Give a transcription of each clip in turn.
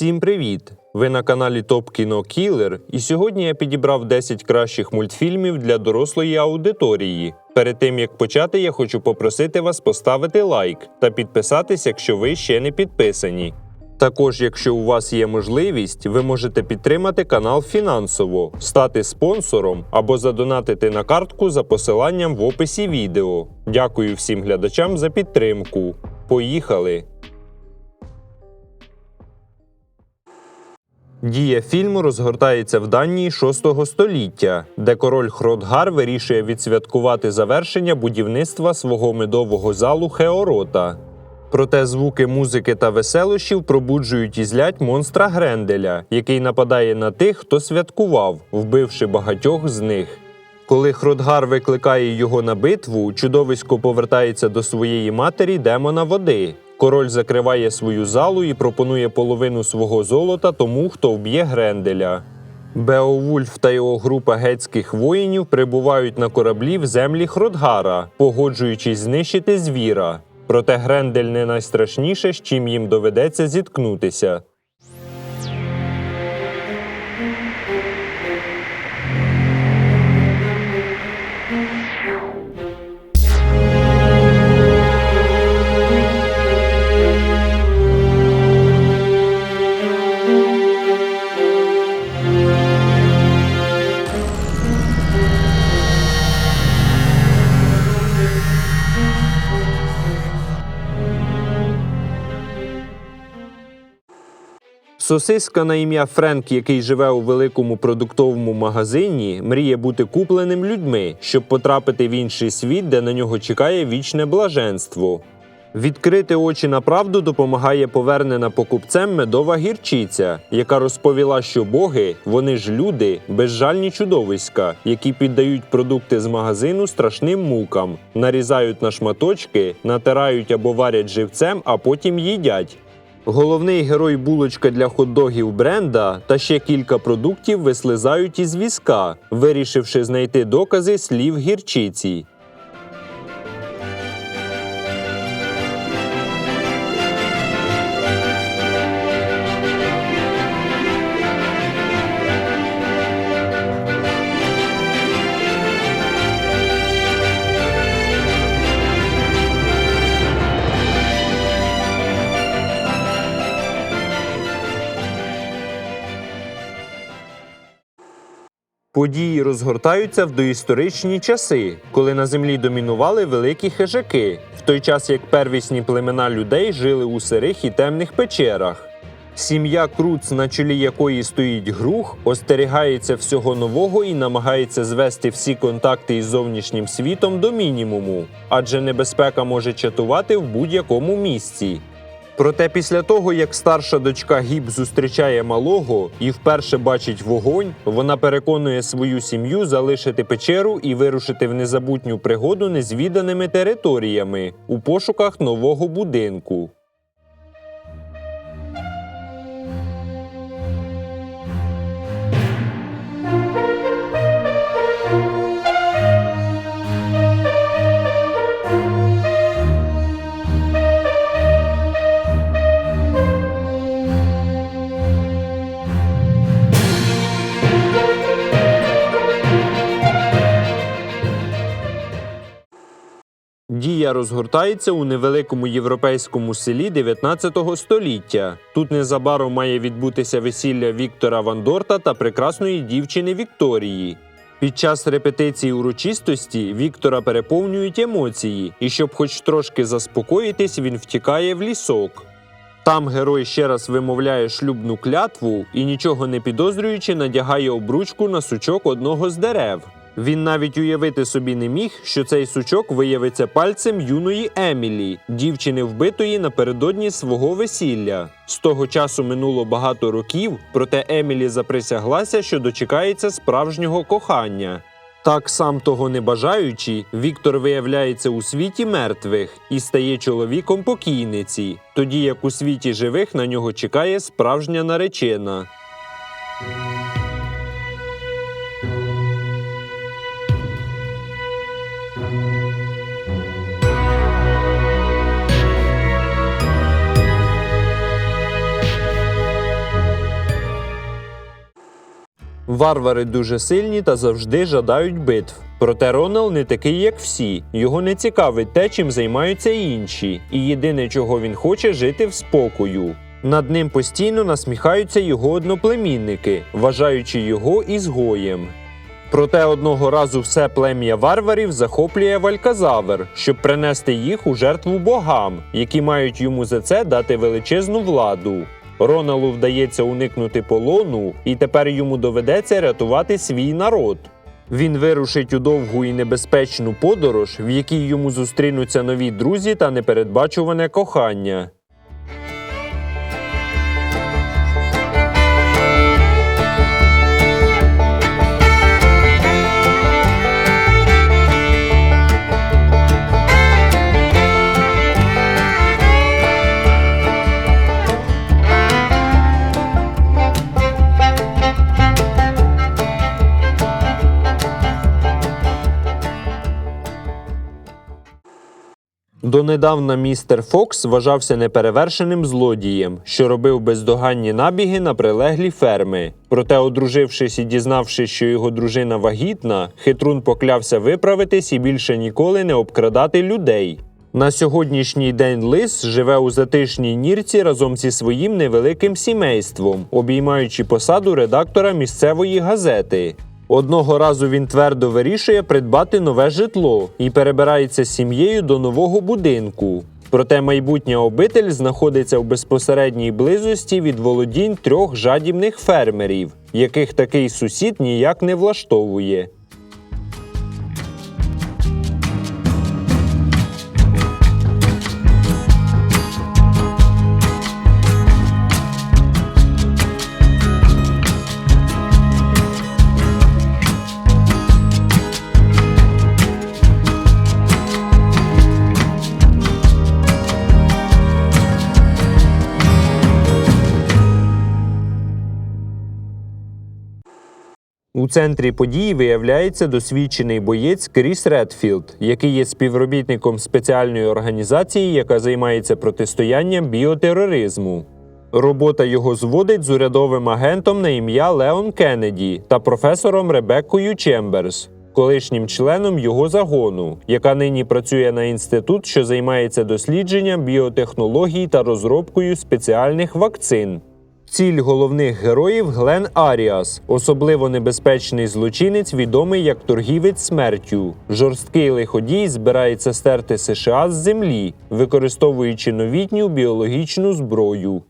Всім привіт! Ви на каналі Топ Кіно Кілер, і сьогодні я підібрав 10 кращих мультфільмів для дорослої аудиторії. Перед тим як почати, я хочу попросити вас поставити лайк та підписатись, якщо ви ще не підписані. Також, якщо у вас є можливість, ви можете підтримати канал фінансово, стати спонсором або задонатити на картку за посиланням в описі відео. Дякую всім глядачам за підтримку. Поїхали! Дія фільму розгортається в Данії 6 століття, де король Хродгар вирішує відсвяткувати завершення будівництва свого медового залу Хеорота. Проте звуки музики та веселощів пробуджують і злять монстра Гренделя, який нападає на тих, хто святкував, вбивши багатьох з них. Коли Хродгар викликає його на битву, чудовисько повертається до своєї матері демона води. Король закриває свою залу і пропонує половину свого золота тому, хто вб'є Гренделя. Беовульф та його група гетських воїнів прибувають на кораблі в землі Хродгара, погоджуючись знищити звіра. Проте Грендель не найстрашніше, з чим їм доведеться зіткнутися. Сосиска на ім'я Френк, який живе у великому продуктовому магазині, мріє бути купленим людьми, щоб потрапити в інший світ, де на нього чекає вічне блаженство. Відкрити очі на правду допомагає повернена покупцем медова гірчиця, яка розповіла, що боги вони ж люди, безжальні чудовиська, які піддають продукти з магазину страшним мукам, нарізають на шматочки, натирають або варять живцем, а потім їдять. Головний герой булочка для хот-догів бренда та ще кілька продуктів вислизають із візка, вирішивши знайти докази слів гірчиці. Події розгортаються в доісторичні часи, коли на землі домінували великі хижаки, в той час як первісні племена людей жили у сирих і темних печерах. Сім'я Круц, на чолі якої стоїть грух, остерігається всього нового і намагається звести всі контакти із зовнішнім світом до мінімуму, адже небезпека може чатувати в будь-якому місці. Проте після того, як старша дочка Гіб зустрічає малого і вперше бачить вогонь, вона переконує свою сім'ю залишити печеру і вирушити в незабутню пригоду незвіданими територіями у пошуках нового будинку. Дія розгортається у невеликому європейському селі 19 століття. Тут незабаром має відбутися весілля Віктора Вандорта та прекрасної дівчини Вікторії. Під час репетиції урочистості Віктора переповнюють емоції, і щоб хоч трошки заспокоїтись, він втікає в лісок. Там герой ще раз вимовляє шлюбну клятву і, нічого не підозрюючи, надягає обручку на сучок одного з дерев. Він навіть уявити собі не міг, що цей сучок виявиться пальцем юної Емілі, дівчини вбитої напередодні свого весілля. З того часу минуло багато років, проте Емілі заприсяглася, що дочекається справжнього кохання. Так сам того не бажаючи, Віктор виявляється у світі мертвих і стає чоловіком покійниці, тоді як у світі живих на нього чекає справжня наречена. Варвари дуже сильні та завжди жадають битв. Проте Ронал не такий, як всі. Його не цікавить те, чим займаються інші, і єдине, чого він хоче, жити в спокою. Над ним постійно насміхаються його одноплемінники, вважаючи його ізгоєм. Проте одного разу все плем'я варварів захоплює Вальказавр, щоб принести їх у жертву богам, які мають йому за це дати величезну владу. Роналу вдається уникнути полону, і тепер йому доведеться рятувати свій народ. Він вирушить у довгу і небезпечну подорож, в якій йому зустрінуться нові друзі та непередбачуване кохання. Донедавна містер Фокс вважався неперевершеним злодієм, що робив бездоганні набіги на прилеглі ферми. Проте, одружившись і дізнавшись, що його дружина вагітна, хитрун поклявся виправитись і більше ніколи не обкрадати людей. На сьогоднішній день лис живе у затишній нірці разом зі своїм невеликим сімейством, обіймаючи посаду редактора місцевої газети. Одного разу він твердо вирішує придбати нове житло і перебирається з сім'єю до нового будинку. Проте майбутня обитель знаходиться в безпосередній близості від володінь трьох жадібних фермерів, яких такий сусід ніяк не влаштовує. У центрі події виявляється досвідчений боєць Кріс Редфілд, який є співробітником спеціальної організації, яка займається протистоянням біотероризму. Робота його зводить з урядовим агентом на ім'я Леон Кеннеді та професором Ребеккою Чемберс, колишнім членом його загону, яка нині працює на інститут, що займається дослідженням біотехнологій та розробкою спеціальних вакцин. Ціль головних героїв Глен Аріас, особливо небезпечний злочинець, відомий як торгівець смертю. Жорсткий лиходій збирається стерти США з землі, використовуючи новітню біологічну зброю.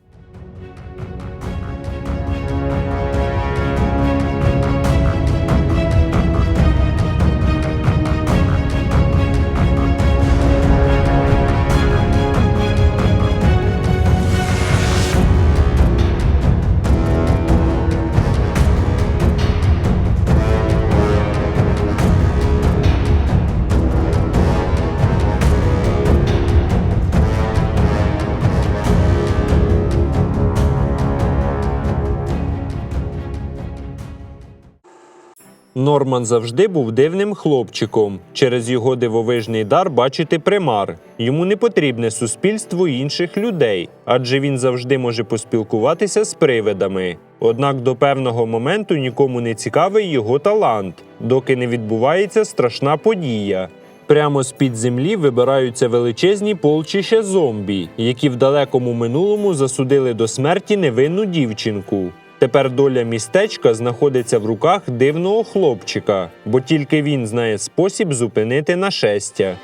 Норман завжди був дивним хлопчиком. Через його дивовижний дар бачити примар. Йому не потрібне суспільство інших людей, адже він завжди може поспілкуватися з привидами. Однак до певного моменту нікому не цікавий його талант, доки не відбувається страшна подія. Прямо з-під землі вибираються величезні полчища зомбі, які в далекому минулому засудили до смерті невинну дівчинку. Тепер доля містечка знаходиться в руках дивного хлопчика, бо тільки він знає спосіб зупинити нашестя.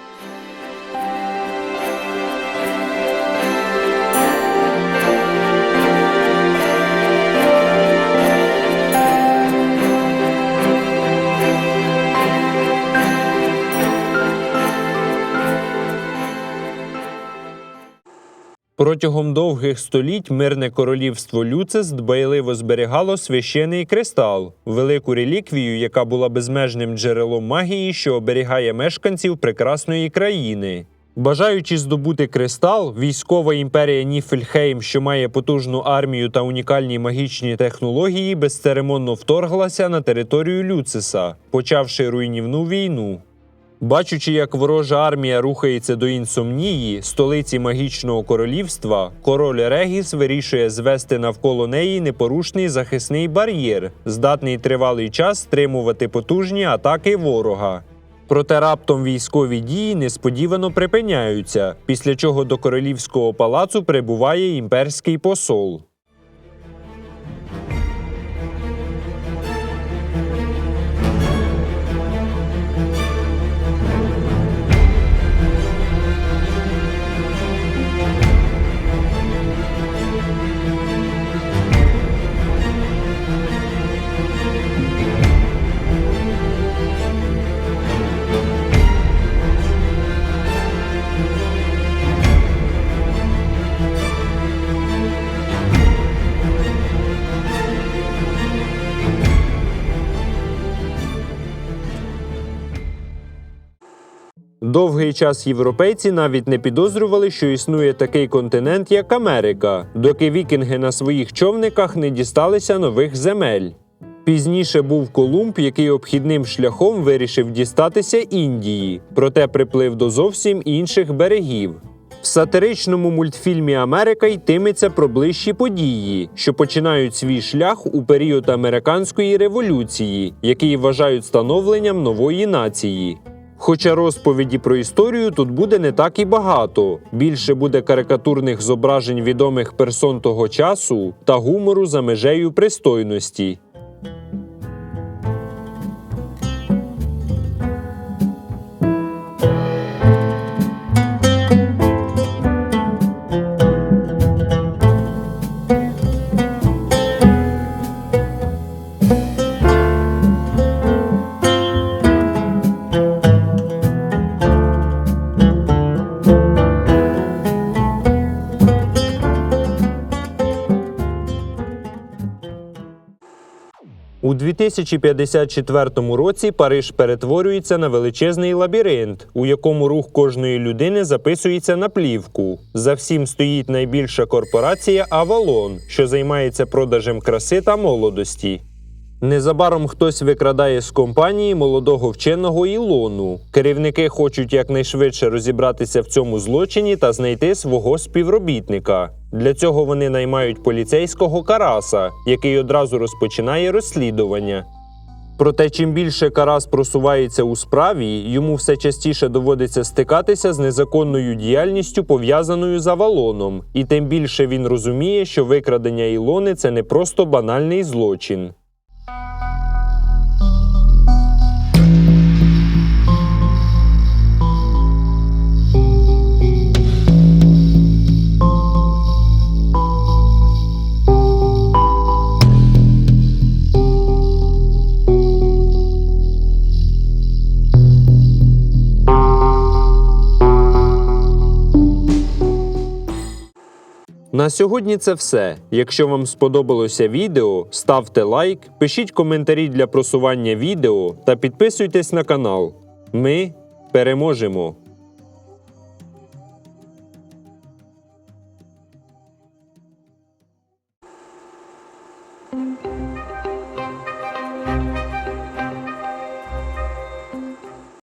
Протягом довгих століть мирне королівство Люцес дбайливо зберігало священий кристал, велику реліквію, яка була безмежним джерелом магії, що оберігає мешканців прекрасної країни. Бажаючи здобути кристал, військова імперія Ніфельхейм, що має потужну армію та унікальні магічні технології, безцеремонно вторглася на територію Люцеса, почавши руйнівну війну. Бачучи, як ворожа армія рухається до інсомнії, столиці магічного королівства, король Регіс вирішує звести навколо неї непорушний захисний бар'єр, здатний тривалий час стримувати потужні атаки ворога. Проте раптом військові дії несподівано припиняються, після чого до королівського палацу прибуває імперський посол. Довгий час європейці навіть не підозрювали, що існує такий континент, як Америка, доки вікінги на своїх човниках не дісталися нових земель. Пізніше був Колумб, який обхідним шляхом вирішив дістатися Індії, проте приплив до зовсім інших берегів. В сатиричному мультфільмі Америка йтиметься про ближчі події, що починають свій шлях у період американської революції, який вважають становленням нової нації. Хоча розповіді про історію тут буде не так і багато. Більше буде карикатурних зображень відомих персон того часу та гумору за межею пристойності. 2054 році Париж перетворюється на величезний лабіринт, у якому рух кожної людини записується на плівку. За всім стоїть найбільша корпорація Авалон, що займається продажем краси та молодості. Незабаром хтось викрадає з компанії молодого вченого Ілону. Керівники хочуть якнайшвидше розібратися в цьому злочині та знайти свого співробітника. Для цього вони наймають поліцейського Караса, який одразу розпочинає розслідування. Проте, чим більше Карас просувається у справі, йому все частіше доводиться стикатися з незаконною діяльністю, пов'язаною з Авалоном, і тим більше він розуміє, що викрадення Ілони це не просто банальний злочин. На сьогодні це все. Якщо вам сподобалося відео, ставте лайк, пишіть коментарі для просування відео та підписуйтесь на канал. Ми переможемо!